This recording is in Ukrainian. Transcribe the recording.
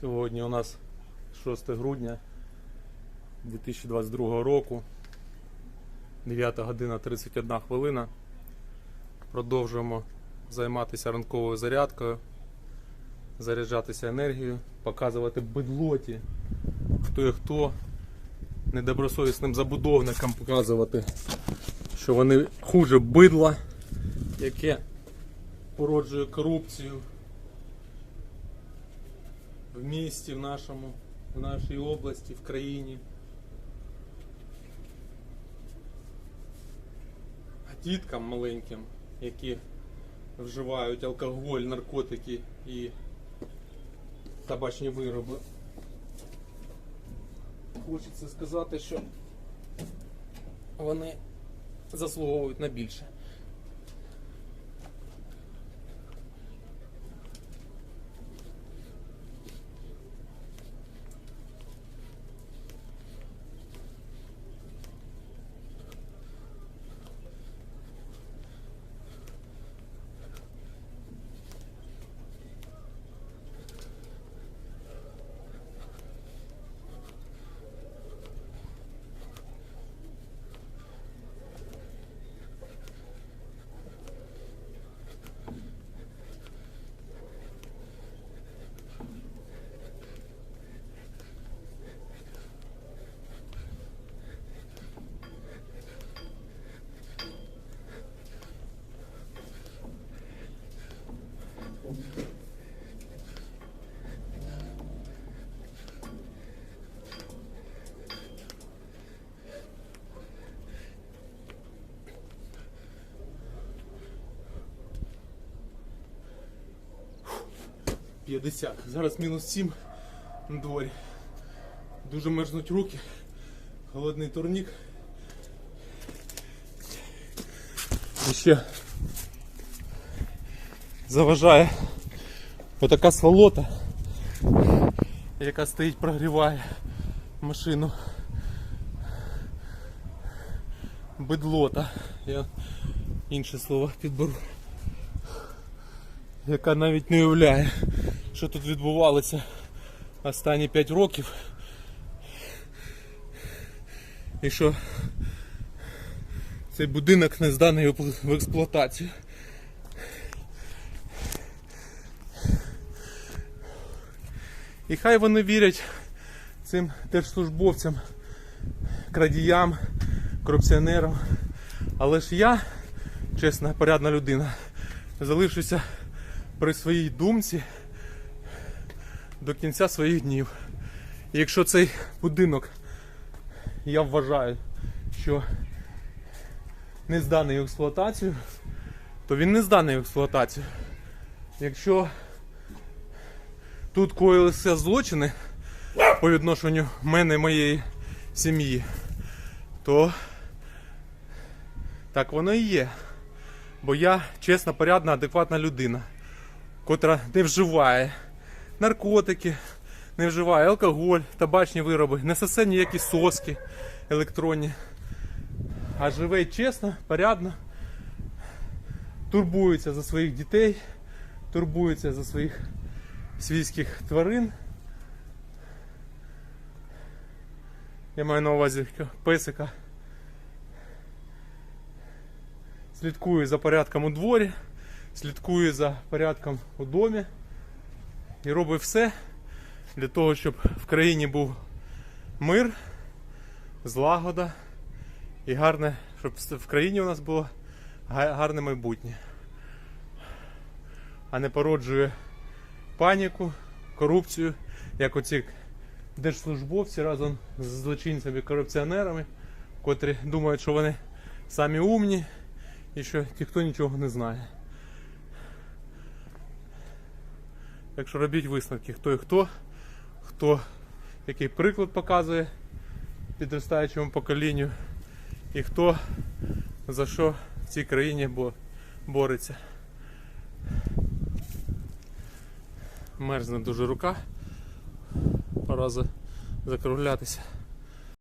Сьогодні у нас 6 грудня 2022 року, 9 година 31 хвилина. Продовжуємо займатися ранковою зарядкою, заряджатися енергією, показувати бедлоті, хто і хто, недобросовісним забудовникам показувати, що вони хуже бидла, яке породжує корупцію в місті, в нашому, в нашій області, в країні. А діткам маленьким, які вживають алкоголь, наркотики і табачні вироби. Хочеться сказати, що вони заслуговують на більше. — 50. Зараз мінус 7 на дворі. Дуже мерзнуть руки. Холодний турнік. І ще заважає отака сволота, яка стоїть, прогріває машину. Бедлота. Я інше слово підберу. Яка навіть не уявляє, що тут відбувалося останні 5 років. І що цей будинок не зданий в експлуатацію. І хай вони вірять цим держслужбовцям, крадіям, корупціонерам. Але ж я, чесна, порядна людина, залишуся при своїй думці до кінця своїх днів. І якщо цей будинок, я вважаю, що не зданий в експлуатацію, то він не зданий в експлуатацію. Якщо тут коїлися злочини по відношенню мене і моєї сім'ї, то так воно і є. Бо я чесна, порядна, адекватна людина, котра не вживає наркотики, не вживає алкоголь, табачні вироби, не сосе ніякі соски електронні, а живе чесно, порядно, турбується за своїх дітей, турбується за своїх свійських тварин. Я маю на увазі песика. слідкую за порядком у дворі, слідкую за порядком у домі і робить все для того, щоб в країні був мир, злагода і гарне, щоб в країні у нас було гарне майбутнє. А не породжує паніку, корупцію, як оці держслужбовці разом з злочинцями-корупціонерами, котрі думають, що вони самі умні і що ніхто нічого не знає. Так що робіть висновки, хто і хто, хто який приклад показує підростаючому поколінню, і хто за що в цій країні бо- бореться. Мерзне дуже рука. Пора закруглятися.